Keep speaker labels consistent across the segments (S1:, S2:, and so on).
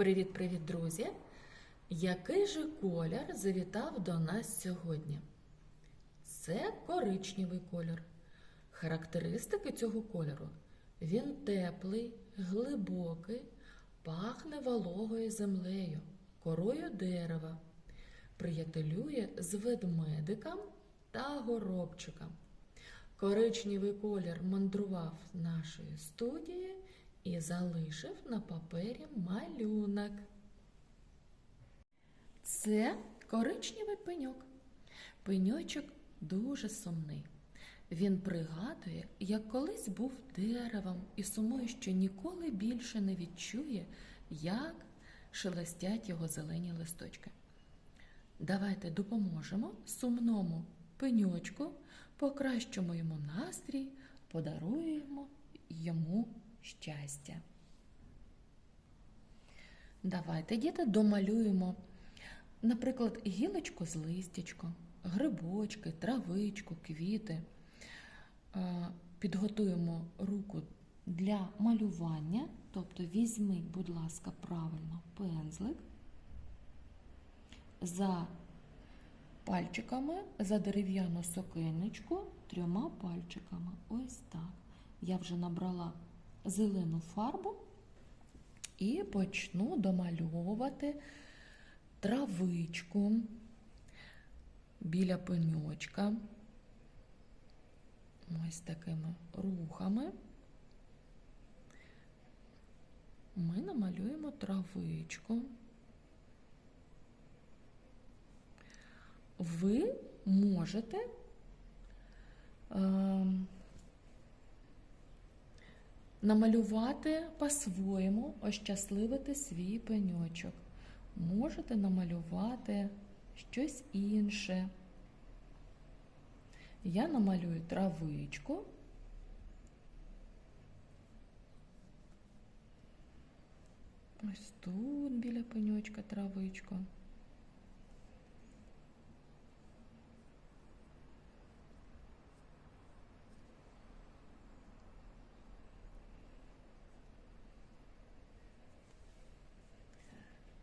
S1: Привіт-привіт, друзі! Який же колір завітав до нас сьогодні? Це коричневий колір. Характеристики цього кольору. Він теплий, глибокий, пахне вологою землею, корою дерева, приятелює з ведмедиком та горобчиком. Коричневий колір мандрував нашої студії і залишив на папері малюнок. Це коричневий пеньок. Пеньочок дуже сумний. Він пригадує, як колись був деревом і сумує, що ніколи більше не відчує, як шелестять його зелені листочки. Давайте допоможемо сумному пеньочку, покращимо йому настрій, подаруємо йому щастя. Давайте, діти, домалюємо, наприклад, гілочку з листячком, грибочки, травичку, квіти. Е, Підготуємо руку для малювання, тобто візьміть, будь ласка, правильно пензлик за пальчиками, за дерев'яну сокиночку трьома пальчиками. Ось так. Я вже набрала зелену фарбу і почну домальовувати травичку біля пеньочка. Ось такими рухами. Ми намалюємо травичку. Ви можете е, намалювати по-своєму, ощасливити свій пеньочок. Можете намалювати щось інше. Я намалюю травичку. Ось тут біля пеньочка травичку.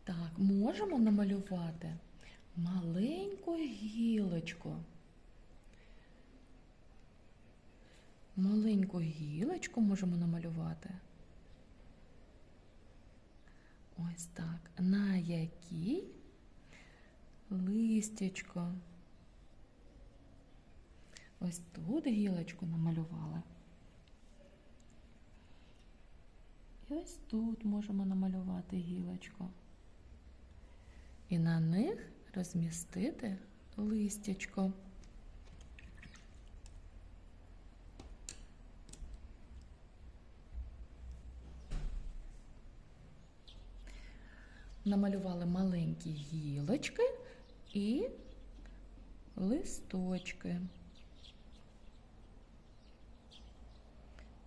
S1: Так, можемо намалювати маленьку гілочку. Маленьку гілочку можемо намалювати. Ось так. На якій листячко. Ось тут гілочку намалювали. І ось тут можемо намалювати гілочку. І на них розмістити листячко. Намалювали маленькі гілочки і листочки,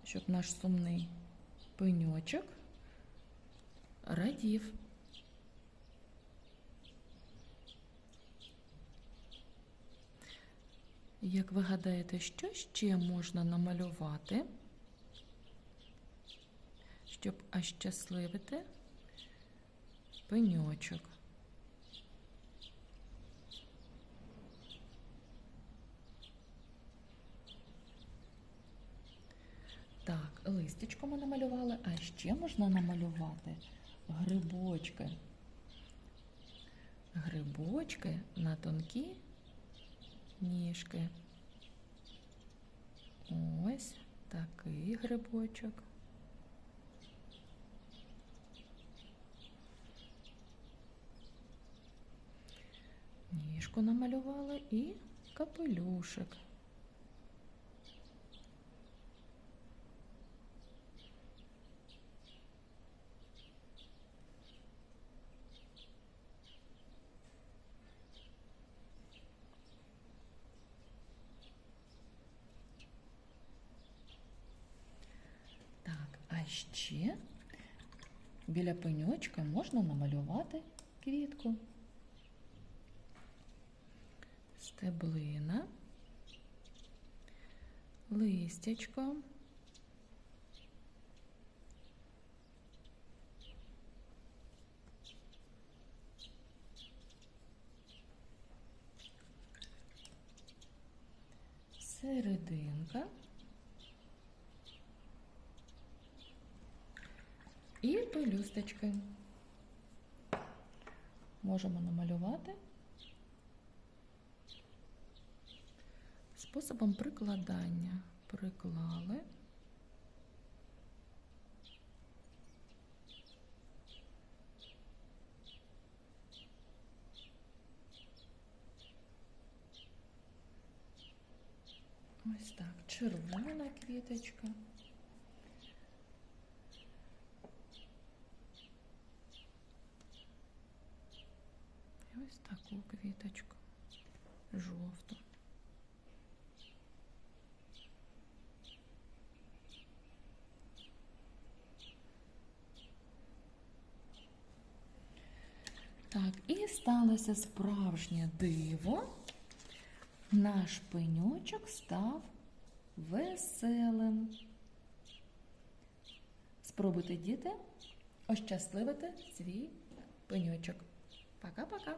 S1: щоб наш сумний пеньочок радів. Як ви гадаєте, що ще можна намалювати, щоб ощасливити пеньочок? Так, листячко ми намалювали, а ще можна намалювати грибочки. Грибочки на тонкі ніжки. Ось такий грибочок. Ніжку намалювали і капелюшик. ще біля пеньочка можна намалювати квітку. Стеблина, листячко. Серединка. І пелюсточки. Можемо намалювати способом прикладання. Приклали. Ось так, червона квіточка. Ось таку квіточку. Жовту. Так, і сталося справжнє диво. Наш пеньочок став веселим. Спробуйте, діти, ощасливити свій пеньочок. Пока-пока.